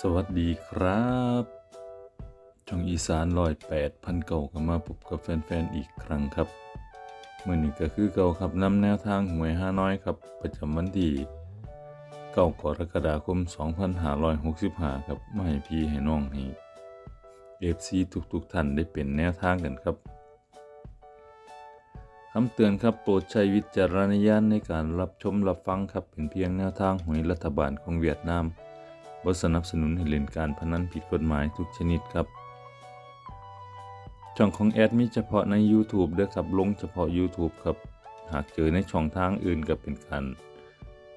สวัสดีครับช่องอีสานลอยแปดพันเก่าก็มาพบกับแฟนๆ อีกครั้งครับเมื่อนี้ก็คือเก่าครับนำแนวทางหวยห้าน้อยครับ ประจำวันที่เก้ากรกฎาคม 2565 ครับมาให้พี่ให้น้องให้เอฟซีทุกๆท่านได้เป็นแนวทางกันครับคำเตือนครับโปรดใช้วิจารณญาณในการรับชมรับฟังครับเป็นเพียงแนวทางหวยรัฐบาลของเวียดนาม บ่สนับสนุนให้เล่นการพนันผิดกฎหมายทุกชนิดครับ ช่องของแอดมีเฉพาะใน YouTube เด้อครับลงเฉพาะ YouTube ครับ หากเจอในช่องทางอื่นก็เป็นการ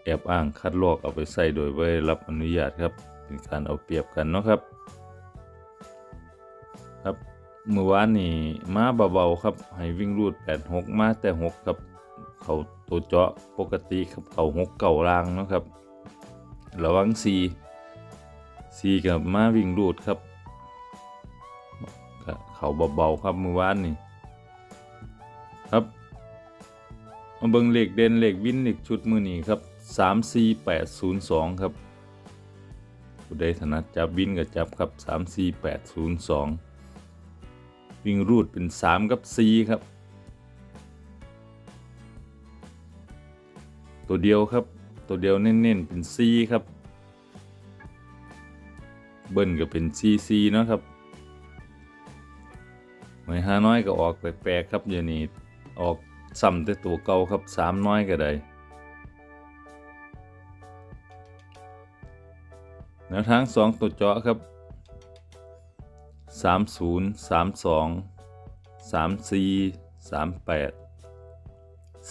แอบอ้างคัดลอกเอาไปใส่โดยไม่รับอนุญาตครับ เป็นการเอาเปรียบกันเนาะครับ ครับเมื่อวานนี่มาเบาๆครับ ให้วิ่งรูด 86 มาแต่ 6 ครับ เขาตัวเจาะปกติครับเขา6เก่ารางเนาะครับ ระวัง4 ซีกับมาวิ่งรูดครับเขาเบาๆครับมือวานนี่ครับมาเบิ่งเลขเด่นเหลขวินเหลขชุดมือนี้ครับสามสี่แปดศูนย์สองครับผู้ใดถนัดจับวินก็จับครับสามสี่แปดศูนย์สองวิ่งรูดเป็นสามกับสี่ครับ ตัวเดียวครับตัวเดียวเน้นๆเป็นสี่ครับ เบิ้ลก็เป็นซีซีเนาะครับหวยห้าน้อยก็ออกแปลกๆครับอย่างนี้ออกซ้ำแต่ตัวเก่าครับสามน้อยก็ได้แนวทางสองตัวเจาะครับสามศูนย์สามสองสามสี่สามแปด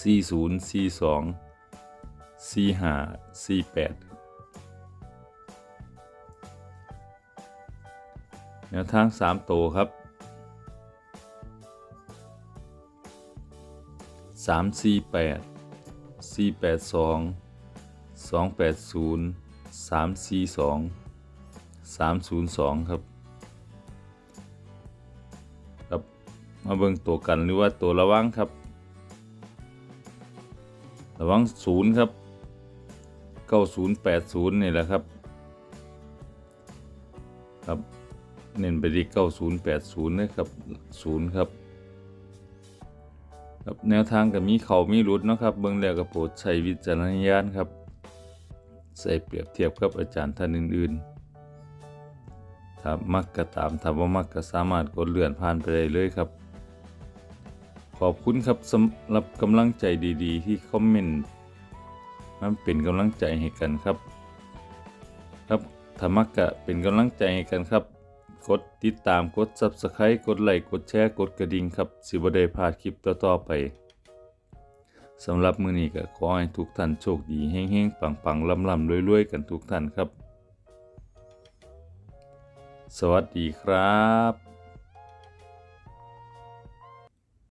สี่ศูนย์สี่สองสี่ห้าสี่แปด แนวทางสามตัวครับสามสี่แปดสี่แปดสองสองแปดศูนย์สามสี่สองสามศูนย์สองครับครับ มาเบิ่งตัวกันหรือว่าตัวระวังครับ ระวังศูนย์ครับเก้าศูนย์แปดศูนย์นี่แหละครับ ครับ เน้นไปที่เก้าศูนย์แปดศูนย์นะครับศูนย์ครับครับแนวทางกับมีเขามีรุดเนาะครับเบื้องแรกกับโปรดใช้วิจารณญาณครับ ใส่เปรียบเทียบกับอาจารย์ท่านอื่นๆถ้ามักก็ตามถ้าว่ามักก็สามารถกดเลื่อนผ่านไปได้เลยครับ ขอบคุณครับสำหรับกำลังใจดีๆ ที่คอมเมนต์มันเป็นกำลังใจให้กันครับ ครับถ้ามักกะเป็นกำลังใจให้กันครับ กดติดตามกด Subscribe กดไลค์กดแชร์กดกระดิ่งครับสิบวได้พลาดคลิปต่อๆไปสำหรับมือนี้ก็ขอให้ทุกท่านโชคดีแห้งๆปังๆล่ำๆรวยๆกันทุกท่านครับ สวัสดีครับ